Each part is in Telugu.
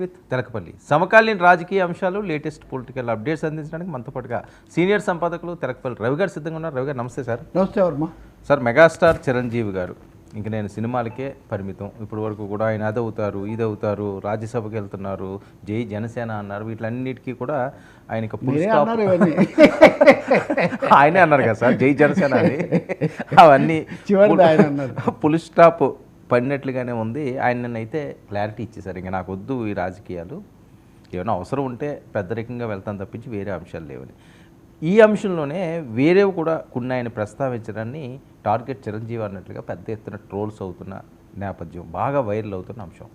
విత్ తెలకపల్లి. సమకాలీన రాజకీయ అంశాలు లేటెస్ట్ పొలిటికల్ అప్డేట్స్ అందించడానికి మనతో పాటుగా సీనియర్ సంపాదకులు తెలకపల్లి రవి గారు సిద్ధంగా ఉన్నారు. రవి గారు నమస్తే సార్. నమస్తే వర్మ. సార్ మెగాస్టార్ చిరంజీవి గారు ఇంక నేను సినిమాలకే పరిమితం. ఇప్పటి వరకు కూడా ఆయన అది అవుతారు ఇది అవుతారు రాజ్యసభకి వెళ్తున్నారు జై జనసేన అన్నారు. వీటిలన్నిటికీ కూడా ఆయన ఆయనే అన్నారు కదా సార్ జై జనసేన అని. అవన్నీ. పుల్ స్టాప్ పడినట్లుగానే ఉంది. ఆయన నన్నైతే క్లారిటీ ఇచ్చేసారు. ఇంకా నాకు వద్దు ఈ రాజకీయాలు. ఏమైనా అవసరం ఉంటే పెద్దరికంగా వెళ్తాను తప్పించి వేరే అంశాలు లేవని. ఈ అంశంలోనే వేరేవి కూడా కొన్ని ఆయన ప్రస్తావించడాన్ని టార్గెట్ చిరంజీవి అన్నట్లుగా పెద్ద ఎత్తున ట్రోల్స్ అవుతున్న నేపథ్యం బాగా వైరల్ అవుతున్న అంశం.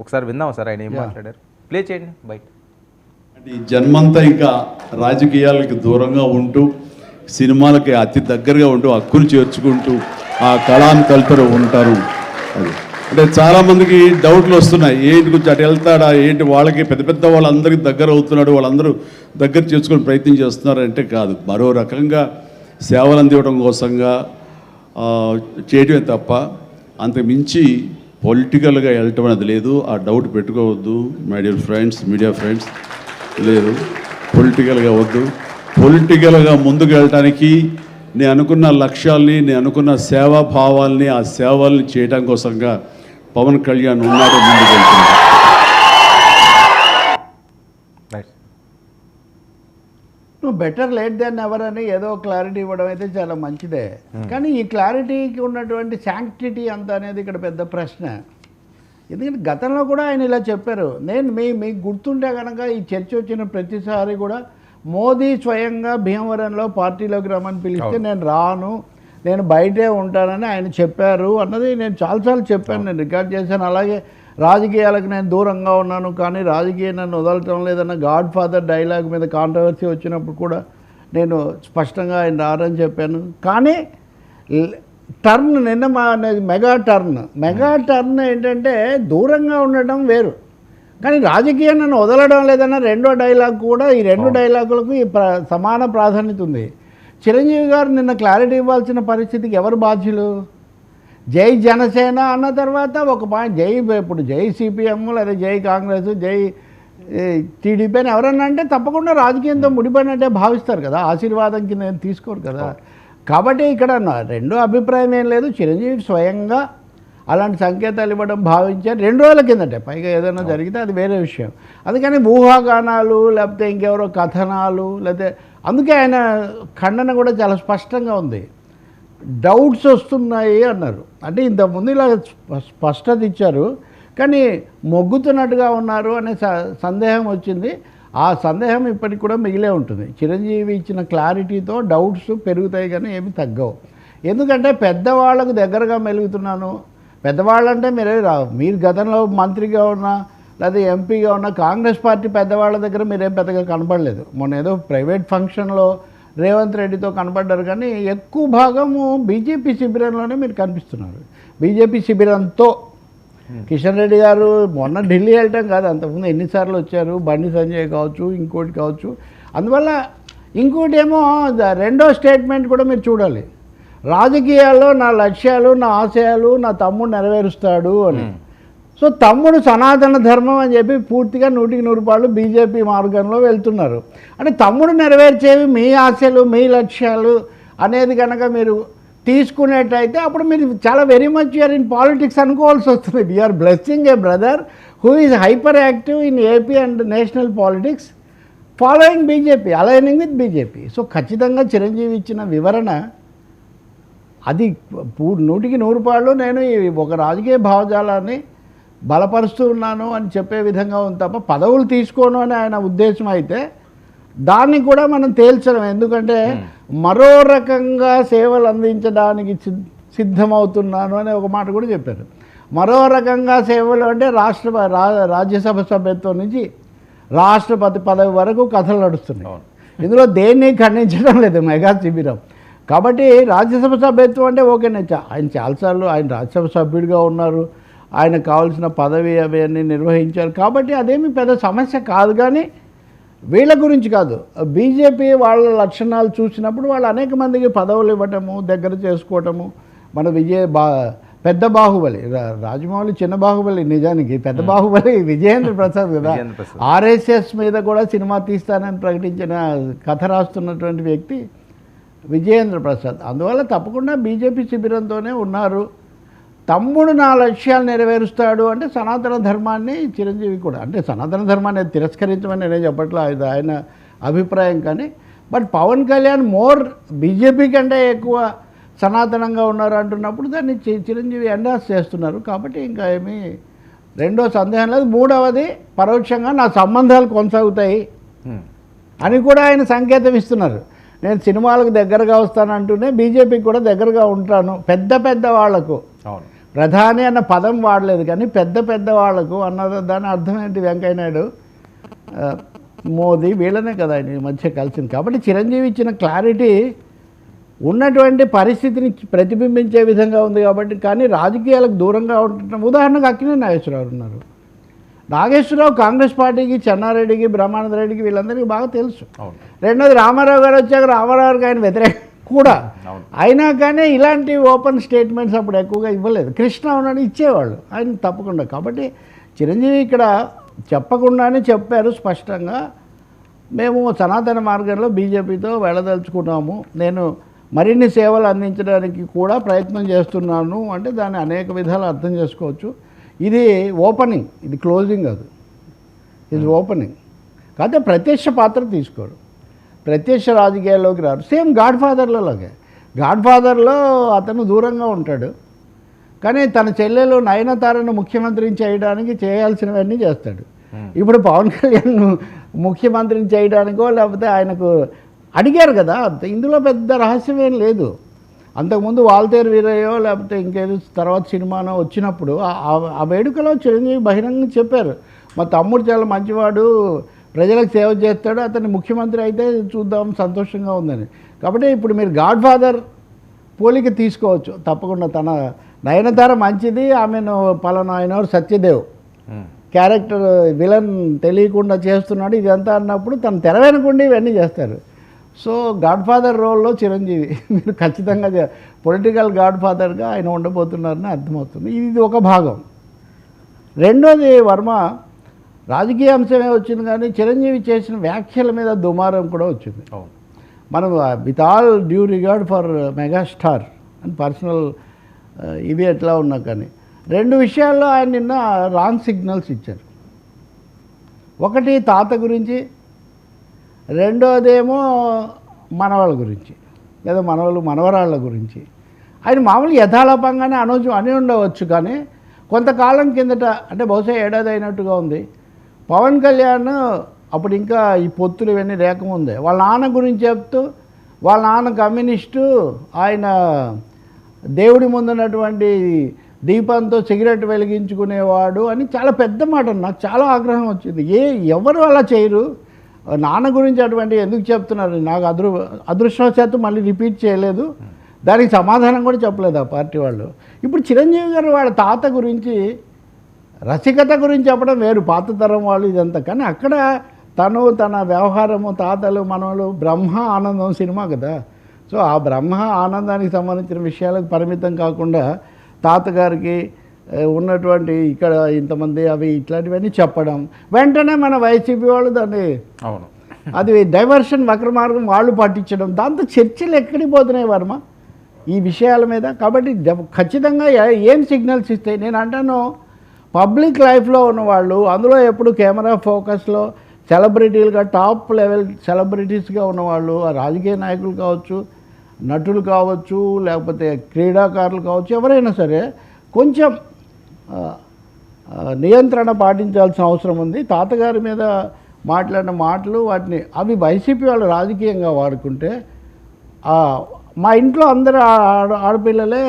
ఒకసారి విందాం సార్ ఆయన ఏం మాట్లాడారు? ప్లే చేయండి బయట. అంటే ఈ జన్మంతా ఇంకా రాజకీయాలకు దూరంగా ఉంటూ సినిమాలకి అతి దగ్గరగా ఉంటూ హక్కులు చేర్చుకుంటూ ఆ కళాన్ని కలుపుతూ ఉంటారు. అది. అంటే చాలామందికి డౌట్లు వస్తున్నాయి. ఏంటి కొంచెం అటు వెళ్తాడా? ఏంటి? వాళ్ళకి పెద్ద పెద్ద వాళ్ళందరికీ దగ్గర అవుతున్నాడు. వాళ్ళందరూ దగ్గర చేసుకుని ప్రయత్నం చేస్తున్నారంటే కాదు. మరో రకంగా సేవలు అందివ్వడం కోసంగా చేయటమే తప్ప అంతకుమించి పొలిటికల్గా వెళ్ళటం అనేది లేదు. ఆ డౌట్ పెట్టుకోవద్దు. My dear friends media friends లేదు. పొలిటికల్గా వద్దు. పొలిటికల్గా ముందుకు వెళ్ళటానికి నేను అనుకున్న లక్ష్యాల్ని నేను అనుకున్న సేవా భావాల్ని ఆ సేవల్ని చేయడం కోసంగా పవన్ కళ్యాణ్ ఉన్నాడు ముందుకు నువ్వు బెటర్ లేట్ దాన్ ఎవర్ అని ఏదో క్లారిటీ ఇవ్వడం అయితే చాలా మంచిదే. కానీ ఈ క్లారిటీకి ఉన్నటువంటి శాంక్టిటీ అంత అనేది ఇక్కడ పెద్ద ప్రశ్న. ఎందుకంటే గతంలో కూడా ఆయన ఇలా చెప్పారు. నేను మీ మీకు గుర్తుంటే కనుక ఈ చర్చ వచ్చిన ప్రతిసారి కూడా మోదీ స్వయంగా భీమవరంలో పార్టీలోకి రమ్మని పిలిస్తే నేను రాను నేను బయటే ఉంటానని ఆయన చెప్పారు అన్నది నేను చాలాసార్లు చెప్పాను నేను రికార్డ్ చేశాను. అలాగే రాజకీయాలకు నేను దూరంగా ఉన్నాను కానీ రాజకీయం నన్ను వదలటం లేదన్న గాడ్ ఫాదర్ డైలాగ్ మీద కాంట్రవర్సీ వచ్చినప్పుడు కూడా నేను స్పష్టంగా ఆయన రారని చెప్పాను. కానీ టర్న్ నిన్న మా మెగా టర్న్ మెగా టర్న్ ఏంటంటే దూరంగా ఉండటం వేరు. కానీ రాజకీయం నన్ను వదలడం లేదన్న రెండో డైలాగ్ కూడా ఈ రెండు డైలాగులకు ఈ ప్ర సమాన ప్రాధాన్యత ఉంది. చిరంజీవి గారు నిన్న క్లారిటీ ఇవ్వాల్సిన పరిస్థితికి ఎవరు బాధ్యులు? జై జనసేన అన్న తర్వాత ఒక పాయింట్ జై ఇప్పుడు జై సిపిఎం లేదా జై కాంగ్రెస్ జై టీడీపీ అని ఎవరన్నా అంటే తప్పకుండా రాజకీయంతో ముడిపడినట్టే భావిస్తారు కదా. ఆశీర్వాదం కింద తీసుకోరు కదా. కాబట్టి ఇక్కడ రెండో అభిప్రాయం ఏం లేదు. చిరంజీవి స్వయంగా అలాంటి సంకేతాలు ఇవ్వడం భావించారు. రెండు రోజుల కిందటే. పైగా ఏదైనా జరిగితే అది వేరే విషయం. అందుకని ఊహాగానాలు లేకపోతే ఇంకెవరో కథనాలు లేకపోతే అందుకే ఆయన ఖండన కూడా చాలా స్పష్టంగా ఉంది. డౌట్స్ వస్తున్నాయి అన్నారు. అంటే ఇంతకుముందు ఇలా స్ప- స్పష్టత ఇచ్చారు. కానీ మొగ్గుతున్నట్టుగా ఉన్నారు అనే సందేహం వచ్చింది. ఆ సందేహం ఇప్పటికి కూడా మిగిలే ఉంటుంది. చిరంజీవి ఇచ్చిన క్లారిటీతో డౌట్స్ పెరుగుతాయి కానీ ఏమి తగ్గవు. ఎందుకంటే పెద్దవాళ్ళకు దగ్గరగా మెలుగుతున్నాను. పెద్దవాళ్ళంటే మీరే రా మీరు గతంలో మంత్రిగా ఉన్నా లేదా ఎంపీగా ఉన్న కాంగ్రెస్ పార్టీ పెద్దవాళ్ళ దగ్గర మీరేం పెద్దగా కనపడలేదు. మొన్న ఏదో ప్రైవేట్ ఫంక్షన్లో రేవంత్ రెడ్డితో కనపడ్డారు కానీ ఎక్కువ భాగము బీజేపీ శిబిరంలోనే మీరు కనిపిస్తున్నారు. బీజేపీ శిబిరంతో. కిషన్ రెడ్డి గారు మొన్న ఢిల్లీ వెళ్ళటం కాదు అంతకుముందు ఎన్నిసార్లు వచ్చారు బండి సంజయ్ కావచ్చు ఇంకోటి కావచ్చు. అందువల్ల ఇంకోటి ఏమో రెండో స్టేట్మెంట్ కూడా మీరు చూడాలి. రాజకీయాల్లో నా లక్ష్యాలు నా ఆశయాలు నా తమ్ముడు నెరవేరుస్తాడు అని. సో తమ్ముడు సనాతన ధర్మం అని చెప్పి పూర్తిగా నూటికి నూరు రూపాయలు బీజేపీ మార్గంలో వెళ్తున్నారు. అంటే తమ్ముడు నెరవేర్చేవి మీ ఆశలు మీ లక్ష్యాలు అనేది కనుక మీరు తీసుకునేట్టయితే అప్పుడు మీరు చాలా very much you're in politics అనుకోవాల్సి వస్తుంది. We are blessing a brother who is hyper active in AP and national politics following BJP aligning with BJP so ఖచ్చితంగా చిరంజీవి ఇచ్చిన వివరణ అది నూటికి నూరు పాళ్ళు నేను ఒక రాజకీయ భావజాలాన్ని బలపరుస్తూ ఉన్నాను అని చెప్పే విధంగా ఉంది తప్ప పదవులు తీసుకోను అని ఆయన ఉద్దేశం అయితే దాన్ని కూడా మనం తేల్చడం ఎందుకంటే మరో రకంగా సేవలు అందించడానికి సిద్- సిద్ధమవుతున్నాను అనే ఒక మాట కూడా చెప్పారు. మరో రకంగా సేవలు అంటే రాష్ట్ర రాజ్యసభ సభ్యత్వం నుంచి రాష్ట్రపతి పదవి వరకు కథలు నడుస్తున్నాయి. ఇందులో దేన్ని ఖండించడం లేదు మెగా శిబిరం. కాబట్టి రాజ్యసభ సభ్యత్వం అంటే ఓకే నేను ఆయన చాలాసార్లు ఆయన రాజ్యసభ సభ్యుడిగా ఉన్నారు. ఆయనకు కావాల్సిన పదవి అవి అన్నీ నిర్వహించారు. కాబట్టి అదేమి పెద్ద సమస్య కాదు కానీ వీళ్ళ గురించి కాదు. బీజేపీ వాళ్ళ లక్షణాలు చూసినప్పుడు వాళ్ళు అనేక మందికి పదవులు ఇవ్వటము దగ్గర చేసుకోవటము. మన విజయ బా పెద్ద బాహుబలి రాజమౌళి చిన్న బాహుబలి నిజానికి పెద్ద బాహుబలి విజయేంద్ర ప్రసాద్ కదా. ఆర్ఎస్ఎస్ మీద కూడా సినిమా తీస్తానని ప్రకటించిన కథ రాస్తున్నటువంటి వ్యక్తి విజయేంద్ర ప్రసాద్. అందువల్ల తప్పకుండా బీజేపీ శిబిరంతోనే ఉన్నారు. తమ్ముడు నా లక్ష్యాలు నెరవేరుస్తాడు అంటే సనాతన ధర్మాన్ని చిరంజీవి కూడా. అంటే సనాతన ధర్మాన్ని తిరస్కరించమని నేనే చెప్పట్లా ఇది ఆయన అభిప్రాయం కానీ. But Pawan Kalyan more BJP కంటే ఎక్కువ సనాతనంగా ఉన్నారు అంటున్నప్పుడు దాన్ని చిరంజీవి ఎండాస్ చేస్తున్నారు. కాబట్టి ఇంకా ఏమీ రెండో సందేహం లేదు. మూడవది పరోక్షంగా నా సంబంధాలు కొనసాగుతాయి. అని కూడా ఆయన సంకేతం ఇస్తున్నారు. నేను సినిమాలకు దగ్గరగా వస్తానంటూనే బీజేపీకి కూడా దగ్గరగా ఉంటాను. పెద్ద పెద్ద వాళ్ళకు ప్రధాని అన్న పదం వాడలేదు కానీ పెద్ద పెద్ద వాళ్ళకు అన్న దాని అర్థం ఏంటి వెంకయ్యనాయుడు? మోదీ వీళ్ళనే కదా ఆయన ఈ మధ్య కలిసింది. కాబట్టి చిరంజీవి ఇచ్చిన క్లారిటీ ఉన్నటువంటి పరిస్థితిని ప్రతిబింబించే విధంగా ఉంది కాబట్టి కానీ రాజకీయాలకు దూరంగా ఉంటున్న ఉదాహరణకు అక్కినే నాగేశ్వరరావు ఉన్నారు. నాగేశ్వరరావు కాంగ్రెస్ పార్టీకి చెన్నారెడ్డికి బ్రహ్మానంద రెడ్డికి వీళ్ళందరికీ బాగా తెలుసు. రెండోది రామారావు గారు వచ్చాక రామారావు గారికి ఆయన వ్యతిరేకం కూడా. అయినా కానీ ఇలాంటి ఓపెన్ స్టేట్మెంట్స్ అప్పుడు ఎక్కువగా ఇవ్వలేదు. కృష్ణ ఉన్నాడు ఇచ్చేవాళ్ళు. ఆయన తప్పకుండా. కాబట్టి చిరంజీవి ఇక్కడ చెప్పకుండానే చెప్పారు స్పష్టంగా. మేము సనాతన మార్గంలో బీజేపీతో వెళ్ళదలుచుకున్నాము. నేను మరిన్ని సేవలు అందించడానికి కూడా ప్రయత్నం చేస్తున్నాను అంటే దాన్ని అనేక విధాలు అర్థం చేసుకోవచ్చు. ఇది ఓపెనింగ్ ఇది క్లోజింగ్ కాదు. ఇది ఓపెనింగ్. కాకపోతే ప్రత్యక్ష పాత్ర తీసుకోడు. ప్రత్యక్ష రాజకీయాల్లోకి రారు సేమ్ గాడ్ ఫాదర్లో లాగే గాడ్ ఫాదర్లో అతను దూరంగా ఉంటాడు. కానీ తన చెల్లెలు నయనతారను ముఖ్యమంత్రిని చేయడానికి చేయాల్సినవన్నీ చేస్తాడు. ఇప్పుడు పవన్ కళ్యాణ్ ముఖ్యమంత్రిని చేయడానికో లేకపోతే ఆయనకు అడిగారు కదా ఇందులో పెద్ద రహస్యం ఏం లేదు. అంతకుముందు వాల్తేరు వీరయ్యో లేకపోతే ఇంకేదో తర్వాత సినిమానో వచ్చినప్పుడు ఆ- వేడుకలో చిరంజీవి బహిరంగంగా చెప్పారు. మా తమ్ముడు చాలా మంచివాడు ప్రజలకు సేవ చేస్తాడు అతన్ని ముఖ్యమంత్రి అయితే చూద్దాం సంతోషంగా ఉందని. కాబట్టి ఇప్పుడు మీరు గాడ్ ఫాదర్ పోలిక తీసుకోవచ్చు. తప్పకుండా తన నయనతార మంచిది ఆమెను పలానా ఆయన సత్యదేవ్. క్యారెక్టర్ విలన్ తెలియకుండా చేస్తున్నాడు ఇదంతా అన్నప్పుడు తను తెర వెనకుండి ఇవన్నీ చేస్తారు. సో గాడ్ ఫాదర్ రోల్లో చిరంజీవి. మీరు ఖచ్చితంగా పొలిటికల్ గాడ్ ఫాదర్గా ఆయన ఉండబోతున్నారని అర్థమవుతుంది. ఇది ఒక భాగం. రెండోది వర్మ రాజకీయ అంశమే వచ్చింది కానీ చిరంజీవి చేసిన వ్యాఖ్యల మీద దుమారం కూడా వచ్చింది. అవును. మనం with all due regard for megastar అని పర్సనల్ ఇవి ఎట్లా ఉన్నా కానీ. రెండు విషయాల్లో ఆయన నిన్న రాంగ్ సిగ్నల్స్ ఇచ్చారు. ఒకటి తాత గురించి రెండోదేమో మనవాళ్ళ గురించి. లేదా మనవాళ్ళు మనవరాళ్ళ గురించి. ఆయన మామూలు యథాలాపంగానే అనొచ్చు అని ఉండవచ్చు కానీ కొంతకాలం కిందట అంటే బహుశా ఏడాది అయినట్టుగా ఉంది. పవన్ కళ్యాణ్ అప్పుడు ఇంకా ఈ పొత్తులు ఇవన్నీ లేకముందే. వాళ్ళ నాన్న గురించి చెప్తూ వాళ్ళ నాన్న కమ్యూనిస్టు ఆయన దేవుడి ముందున్నటువంటి దీపంతో సిగరెట్ వెలిగించుకునేవాడు అని చాలా పెద్ద మాట నాకు చాలా ఆగ్రహం వచ్చింది. ఏ ఎవరు అలా చేయరు? నాన్న గురించి అటువంటి ఎందుకు చెప్తున్నారు? నాకు అదృ అదృష్టవశాత్తు మళ్ళీ రిపీట్ చేయలేదు. దానికి సమాధానం కూడా చెప్పలేదు ఆ పార్టీ వాళ్ళు. ఇప్పుడు చిరంజీవి గారు వాళ్ళ తాత గురించి రసికత గురించి చెప్పడం వేరు. పాత తరం వాళ్ళు ఇదంతా. కానీ అక్కడ తను తన వ్యవహారము తాతలు మనవలు బ్రహ్మ ఆనందం సినిమా కదా. సో ఆ బ్రహ్మ ఆనందానికి సంబంధించిన విషయాలకు పరిమితం కాకుండా తాతగారికి ఉన్నటువంటి ఇక్కడ ఇంతమంది అవి ఇట్లాంటివన్నీ చెప్పడం. వెంటనే మన వైసీపీ వాళ్ళు దాన్ని అవును. అది డైవర్షన్ వక్ర మార్గం వాళ్ళు పట్టించడం. దాంతో చర్చలు ఎక్కడికి పోతున్నాయి వర్మ? ఈ విషయాల మీద. కాబట్టి ఖచ్చితంగా ఏ- సిగ్నల్స్ ఇస్తాయి? నేను అంటాను పబ్లిక్ లైఫ్లో ఉన్నవాళ్ళు అందులో ఎప్పుడు కెమెరా ఫోకస్లో సెలబ్రిటీలుగా టాప్ లెవెల్ సెలబ్రిటీస్గా ఉన్నవాళ్ళు ఆ రాజకీయ నాయకులు కావచ్చు నటులు కావచ్చు లేకపోతే క్రీడాకారులు కావచ్చు ఎవరైనా సరే కొంచెం నియంత్రణ పాటించాల్సిన అవసరం ఉంది. తాతగారి మీద మాట్లాడిన మాటలు వాటిని అవి వైసీపీ వాళ్ళు రాజకీయంగా వాడుకుంటే మా ఇంట్లో అందరు ఆడ ఆడపిల్లలే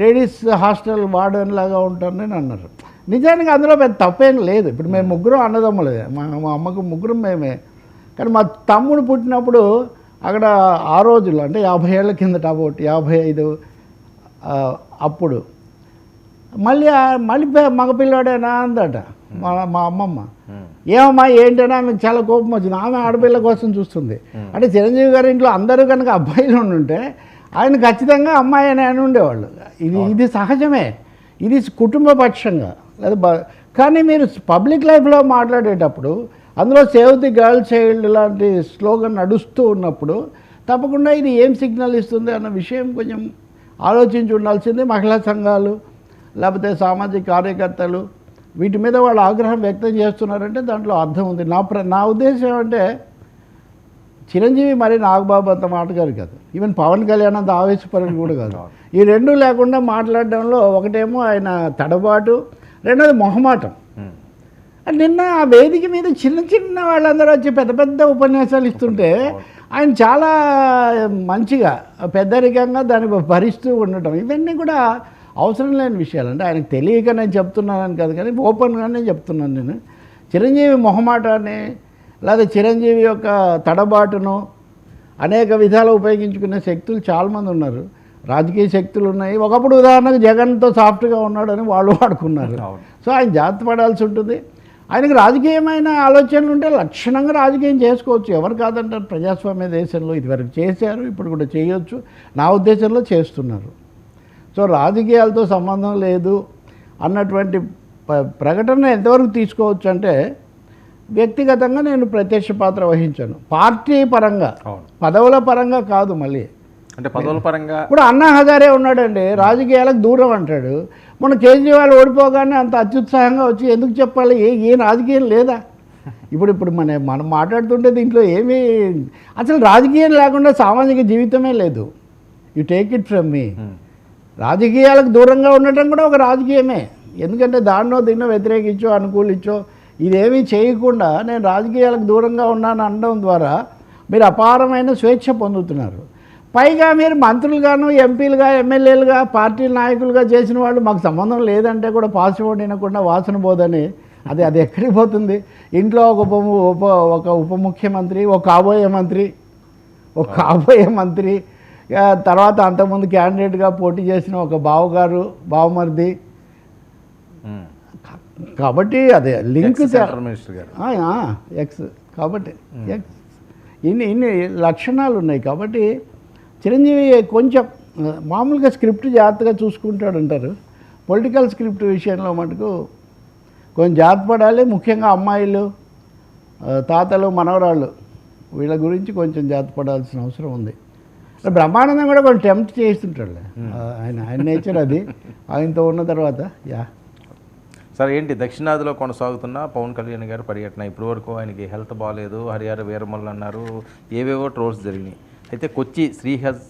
లేడీస్ హాస్టల్ వార్డెన్ లాగా ఉంటారని అన్నారు. నిజానికి అందులో పెద్ద తప్పేం లేదు. ఇప్పుడు మేము ముగ్గురం అన్నదమ్ములే. మా మా అమ్మకు ముగ్గురం మేమే. కానీ మా తమ్ముడు పుట్టినప్పుడు అక్కడ ఆ రోజుల్లో అంటే యాభై ఏళ్ళ కిందట అబౌట్ యాభై ఐదు అప్పుడు మళ్ళీ మళ్ళీ మగపిల్లాడేనా అందట. మా మా అమ్మమ్మ. హ్మ్. ఏమమ్మా ఏంటన్నా ఆమెకు చాలా కోపం వచ్చింది. ఆమె ఆడపిల్ల కోసం చూస్తుంది. అంటే చిరంజీవి గారి ఇంట్లో అందరూ కనుక అబ్బాయిలు ఉంటే ఆయన ఖచ్చితంగా అమ్మాయి అని అని ఉండేవాళ్ళు. ఇది ఇది సహజమే. ఇది కుటుంబ పక్షంగా. లేదా కానీ మీరు పబ్లిక్ లైఫ్లో మాట్లాడేటప్పుడు అందులో సేవ్ ది గర్ల్ చైల్డ్ లాంటి స్లోగన్ నడుస్తూ ఉన్నప్పుడు తప్పకుండా ఇది ఏం సిగ్నల్ ఇస్తుంది అన్న విషయం కొంచెం ఆలోచించి ఉండాల్సింది మహిళా సంఘాలు. లేకపోతే సామాజిక కార్యకర్తలు వీటి మీద వాళ్ళు ఆగ్రహం వ్యక్తం చేస్తున్నారంటే దాంట్లో అర్థం ఉంది. నా ప్ర నా ఉద్దేశం ఏమంటే చిరంజీవి మరి నాగబాబు అంత మాటగారు కాదు ఈవెన్ పవన్ కళ్యాణ్ అంత ఆవేశపరుడు కూడా కాదు. ఈ రెండు లేకుండా మాట్లాడడంలో ఒకటేమో ఆయన తడబాటు రెండోది మొహమాటం. నిన్న ఆ వేదిక మీద చిన్న చిన్న వాళ్ళందరూ వచ్చి పెద్ద పెద్ద ఉపన్యాసాలు ఇస్తుంటే ఆయన చాలా మంచిగా పెద్దరికంగా దాన్ని భరిస్తూ ఉండటం. ఇవన్నీ కూడా అవసరం లేని విషయాలు. అంటే ఆయనకు తెలియక నేను చెప్తున్నానని కాదు కానీ ఓపెన్గానే చెప్తున్నాను నేను. చిరంజీవి మొహమాటాన్ని లేదా చిరంజీవి యొక్క తడబాటును అనేక విధాలు ఉపయోగించుకునే శక్తులు చాలామంది ఉన్నారు. రాజకీయ శక్తులు ఉన్నాయి. ఒకప్పుడు ఉదాహరణకు జగన్తో సాఫ్ట్గా ఉన్నాడని వాళ్ళు వాడుకున్నారు. సో ఆయన జాగ్రత్త పడాల్సి ఉంటుంది. ఆయనకు రాజకీయమైన ఆలోచనలు ఉంటే లక్షణంగా రాజకీయం చేసుకోవచ్చు. ఎవరు కాదంటారు? ప్రజాస్వామ్య దేశంలో ఇదివరకు చేశారు ఇప్పుడు కూడా చేయొచ్చు. నా ఉద్దేశంలో చేస్తున్నారు. సో రాజకీయాలతో సంబంధం లేదు అన్నటువంటి ప్రకటన ఎంతవరకు తీసుకోవచ్చు అంటే వ్యక్తిగతంగా నేను ప్రత్యక్ష పాత్ర వహించాను. పార్టీ పరంగా పదవుల పరంగా కాదు మళ్ళీ. అంటే పదవుల పరంగా ఇప్పుడు అన్నా హజారే ఉన్నాడండి రాజకీయాలకు దూరం అంటాడు. మన కేజ్రీవాల్ ఓడిపోగానే అంత అత్యుత్సాహంగా వచ్చి ఎందుకు చెప్పాలి? ఏ ఏ రాజకీయం లేదా? ఇప్పుడు ఇప్పుడు మన మనం మాట్లాడుతుంటే దీంట్లో ఏమీ అసలు రాజకీయం లేకుండా సామాజిక జీవితమే లేదు. You take it from me. రాజకీయాలకు దూరంగా ఉండటం కూడా ఒక రాజకీయమే. ఎందుకంటే దాన్నో దీన్నో వ్యతిరేకించో అనుకూలించో ఇదేమీ చేయకుండా నేను రాజకీయాలకు దూరంగా ఉన్నాను అనడం ద్వారా మీరు అపారమైన స్వేచ్ఛ పొందుతున్నారు. పైగా మీరు మంత్రులుగాను ఎంపీలుగా ఎమ్మెల్యేలుగా పార్టీ నాయకులుగా చేసిన వాళ్ళు మాకు సంబంధం లేదంటే కూడా పాసిపోయి వినకుండా వాసన పోదని అది అది ఎక్కడికి పోతుంది? ఇంట్లో ఒక ఉప ఉప ఒక ఉప ముఖ్యమంత్రి ఒక కాబోయే మంత్రి ఒక కాబోయే మంత్రి తర్వాత అంతకుముందు క్యాండిడేట్గా పోటీ చేసిన ఒక బావగారు బావమరిది. కాబట్టి అదే లింక్ ఎక్స్ కాబట్టి ఎక్స్ ఇన్ని ఇన్ని లక్షణాలు ఉన్నాయి కాబట్టి చిరంజీవి కొంచెం మామూలుగా స్క్రిప్ట్ జాగ్రత్తగా చూసుకుంటాడు అంటారు పొలిటికల్ స్క్రిప్ట్ విషయంలో మటుకు కొంచెం జాగ్రత్త పడాలి. ముఖ్యంగా అమ్మాయిలు తాతలు మనవరాళ్ళు వీళ్ళ గురించి కొంచెం జాగ్రత్త పడాల్సిన అవసరం ఉంది. బ్రహ్మానందం కూడా కొంచెం టెంప్ట్ చేస్తుంటాడు ఆయన ఆయన నేచర్ అది. ఆయనతో ఉన్న తర్వాత యా. సార్ ఏంటి దక్షిణాదిలో కొనసాగుతున్న పవన్ కళ్యాణ్ గారి పర్యటన? ఇప్పటి వరకు ఆయనకి హెల్త్ బాగాలేదు హరిహర వీరమల్లు అన్నారు ఏవేవో ట్రోల్స్ జరిగినాయి. అయితే కొచ్చి శ్రీహజ్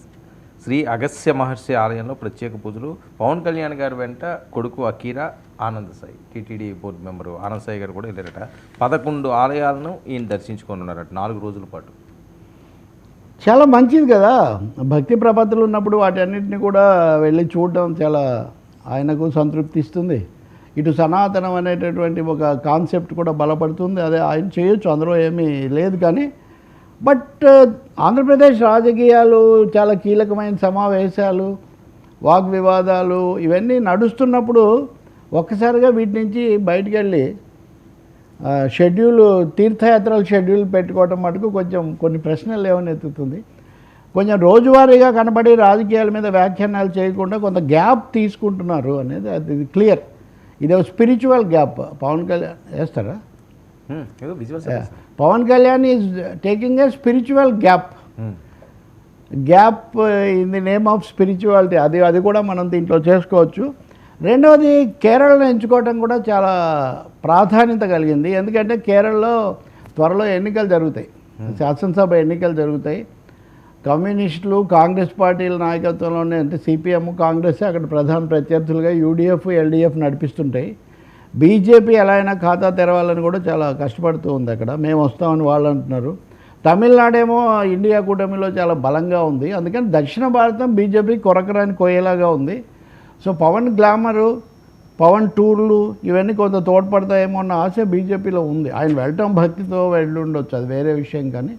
శ్రీ అగస్య మహర్షి ఆలయంలో ప్రత్యేక పూజలు. పవన్ కళ్యాణ్ గారి వెంట కొడుకు Akira Anand Sai TTD board member Anand Sai గారు కూడా వెళ్ళారట. పదకొండు ఆలయాలను ఈయన దర్శించుకొని ఉన్నారట నాలుగు రోజుల పాటు. చాలా మంచిది కదా. భక్తి ప్రపత్తులు ఉన్నప్పుడు వాటన్నిటిని కూడా వెళ్ళి చూడడం చాలా ఆయనకు సంతృప్తి ఇస్తుంది. ఇటు సనాతనం అనేటటువంటి ఒక కాన్సెప్ట్ కూడా బలపడుతుంది. అదే ఆయన చేయొచ్చు అందులో ఏమీ లేదు కానీ. బట్ ఆంధ్రప్రదేశ్ రాజకీయాలు చాలా కీలకమైన సమావేశాలు వాగ్వివాదాలు ఇవన్నీ నడుస్తున్నప్పుడు ఒక్కసారిగా వీటి నుంచి బయటికి వెళ్ళి షెడ్యూల్ తీర్థయాత్రల షెడ్యూల్ పెట్టుకోవటం మటుకు కొంచెం కొన్ని ప్రశ్నలు ఏమని ఎత్తుతుంది. కొంచెం రోజువారీగా కనబడి రాజకీయాల మీద వ్యాఖ్యానాలు చేయకుండా కొంత గ్యాప్ తీసుకుంటున్నారు అనేది అది క్లియర్. ఇది ఒక స్పిరిచువల్ గ్యాప్. పవన్ కళ్యాణ్ వేస్తారా? Pawan Kalyan is taking a spiritual gap. Gap in the name of spirituality. అది అది కూడా మనం దీంట్లో చేసుకోవచ్చు. రెండవది కేరళను ఎంచుకోవడం కూడా చాలా ప్రాధాన్యత కలిగింది. ఎందుకంటే కేరళలో త్వరలో ఎన్నికలు జరుగుతాయి. శాసనసభ ఎన్నికలు జరుగుతాయి. కమ్యూనిస్టులు కాంగ్రెస్ పార్టీల నాయకత్వంలోనే అంటే సిపిఎం కాంగ్రెస్ అక్కడ ప్రధాన ప్రత్యర్థులుగా యూడిఎఫ్ ఎల్డిఎఫ్ నడిపిస్తుంటాయి. బీజేపీ ఎలా అయినా ఖాతా తెరవాలని కూడా చాలా కష్టపడుతూ ఉంది అక్కడ. మేము వస్తామని వాళ్ళు అంటున్నారు. తమిళనాడేమో ఇండియా కూటమిలో చాలా బలంగా ఉంది. అందుకని దక్షిణ భారతం బీజేపీ కొరకరాని కోయేలాగా ఉంది. సో పవన్ గ్లామరు పవన్ టూర్లు ఇవన్నీ కొంత తోడ్పడతాయేమో అన్న ఆశ బీజేపీలో ఉంది. ఆయన వెళ్ళటం భక్తితో వెళ్ళి ఉండొచ్చు అది వేరే విషయం కానీ.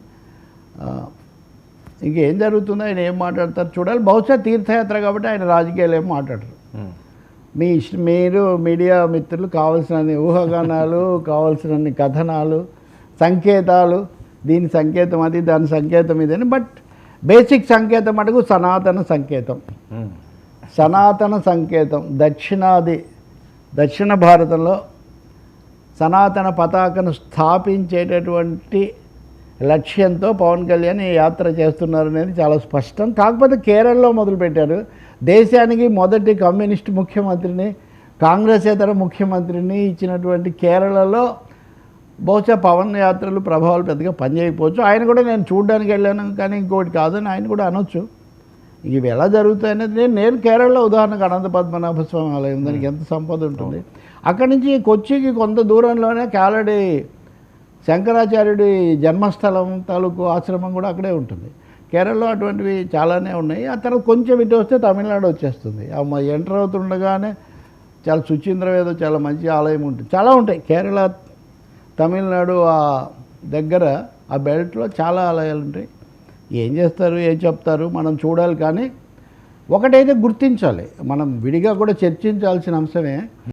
ఇంకేం జరుగుతుందో? ఆయన ఏం మాట్లాడతారు చూడాలి. బహుశా తీర్థయాత్ర కాబట్టి ఆయన రాజకీయాలు ఏం మాట్లాడరు. మీ ఇష్ట మీరు మీడియా మిత్రులు కావాల్సినన్ని ఊహాగానాలు కావాల్సినన్ని కథనాలు సంకేతాలు దీని సంకేతం అది దాని సంకేతం ఇదని బట్ బేసిక్ సంకేతం అడుగు సనాతన సంకేతం. సనాతన సంకేతం దక్షిణాది దక్షిణ భారతంలో సనాతన పతాకను స్థాపించేటటువంటి లక్ష్యంతో పవన్ కళ్యాణ్ ఈ యాత్ర చేస్తున్నారు అనేది చాలా స్పష్టం. కాకపోతే కేరళలో మొదలుపెట్టారు. దేశానికి మొదటి కమ్యూనిస్ట్ ముఖ్యమంత్రిని కాంగ్రెసేతర ముఖ్యమంత్రిని ఇచ్చినటువంటి కేరళలో బహుశా పవన్ యాత్రలు ప్రభావాలు పెద్దగా పనిచేయకపోవచ్చు. ఆయన కూడా నేను చూడడానికి వెళ్ళాను కానీ ఇంకోటి కాదని ఆయన కూడా అనొచ్చు. ఇవి ఎలా జరుగుతాయి అనేది నేను నేను కేరళలో ఉదాహరణకు అనంత పద్మనాభ స్వామి ఆలయం దానికి ఎంత సంపద ఉంటుంది? అక్కడి నుంచి కొచ్చికి కొంత దూరంలోనే కాలడి శంకరాచార్యుడి జన్మస్థలం తాలూకు ఆశ్రమం కూడా అక్కడే ఉంటుంది. కేరళలో అటువంటివి చాలానే ఉన్నాయి. ఆ తర్వాత కొంచెం ఇటు వస్తే తమిళనాడు వచ్చేస్తుంది. ఎంటర్ అవుతుండగానే చాలా సుచీంద్రం ఏదో చాలా మంచి ఆలయం ఉంటుంది. చాలా ఉంటాయి. కేరళ తమిళనాడు ఆ దగ్గర ఆ బెల్ట్లో చాలా ఆలయాలు ఉంటాయి. ఏం చేస్తారు ఏం చెప్తారు మనం చూడాలి కానీ ఒకటైతే గుర్తించాలి. మనం విడిగా కూడా చర్చించాల్సిన అంశమే.